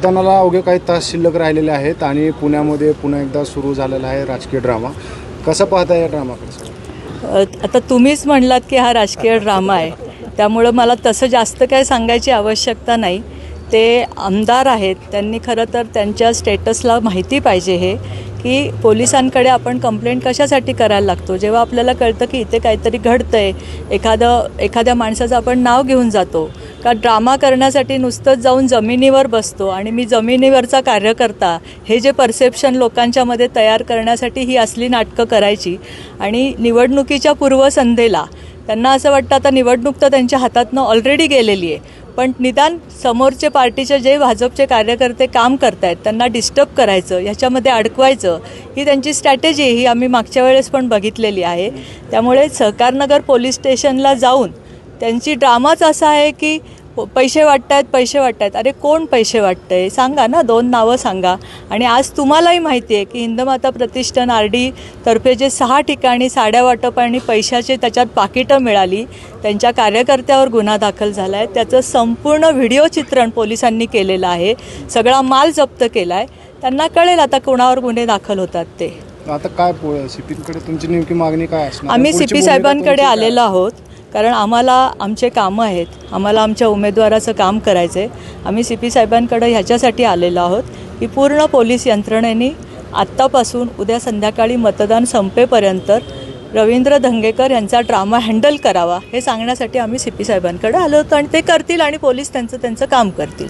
मतदानाला अवघे काही तास शिल्लक राहिलेले आहेत आणि पुण्यामध्ये पुन्हा एकदा सुरू झालेला आहे राजकीय ड्रामा. कसं पाहता या ड्रामाकडे आता तुम्हीच म्हणलात की हा राजकीय ड्रामा आहे. त्यामुळं मला तसं जास्त काय सांगायची आवश्यकता नाही. ते आमदार आहेत त्यांनी खरं तर त्यांच्या स्टेटसला माहिती पाहिजे हे की पोलिसांकडे आपण कंप्लेंट कशासाठी करायला लागतो? जेव्हा आपल्याला कळतं की इथे काहीतरी घडतं आहे एखादं एखाद्या माणसाचं आपण नाव घेऊन जातो का ड्रामा करण्यासाठी नुसतंच जाऊन जमिनीवर बसतो आणि मी जमिनीवरचा कार्यकर्ता हे जे परसेप्शन लोकांच्यामध्ये तयार करण्यासाठी ही असली नाटकं करायची आणि निवडणुकीच्या पूर्वसंध्येला त्यांना असं वाटतं आता निवडणूक तर त्यांच्या हातातनं ऑलरेडी गेलेली आहे पण निदान समोरचे पार्टीचे जे भाजपचे कार्यकर्ते काम करतायत त्यांना डिस्टर्ब करायचं ह्याच्यामध्ये अडकवायचं ही त्यांची स्ट्रॅटेजी ही आम्ही मागच्या वेळेस पण बघितलेली आहे. त्यामुळे सहकारनगर पोलीस स्टेशनला जाऊन त्यांची ड्रामाच असा आहे की प- पैसे वाटतायत पैसे वाटतायत अरे कोण पैसे वाटतंय? सांगा ना दोन नावं सांगा. आणि आज तुम्हालाही माहिती आहे की हिंदमाता प्रतिष्ठान आर डी तर्फे जे सहा ठिकाणी साड्या वाटप आणि पैशाचे त्याच्यात पाकिटं मिळाली त्यांच्या कार्यकर्त्यावर गुन्हा दाखल झाला आहे त्याचं संपूर्ण व्हिडिओ चित्रण पोलिसांनी केलेलं आहे. सगळा माल जप्त केला आहे त्यांना कळेल आता कोणावर गुन्हे दाखल होतात ते. आता काय सीपीकडे तुमची नेमकी मागणी काय आम्ही सी पी साहेबांकडे? आलेलो आहोत. कारण आम्हाला आमचे कामं आहेत. आम्हाला आमच्या उमेदवाराचं काम करायचं आहे आम्ही सी पी साहेबांकडे ह्याच्यासाठी आलेलो आहोत की पूर्ण पोलीस यंत्रणेने आत्तापासून उद्या संध्याकाळी मतदान संपेपर्यंत रवींद्र धंगेकर यांचा ड्रामा हँडल करावा हे सांगण्यासाठी आम्ही सी पी साहेबांकडे आलो होतो आणि ते करतील आणि पोलीस त्यांचं त्यांचं काम करतील.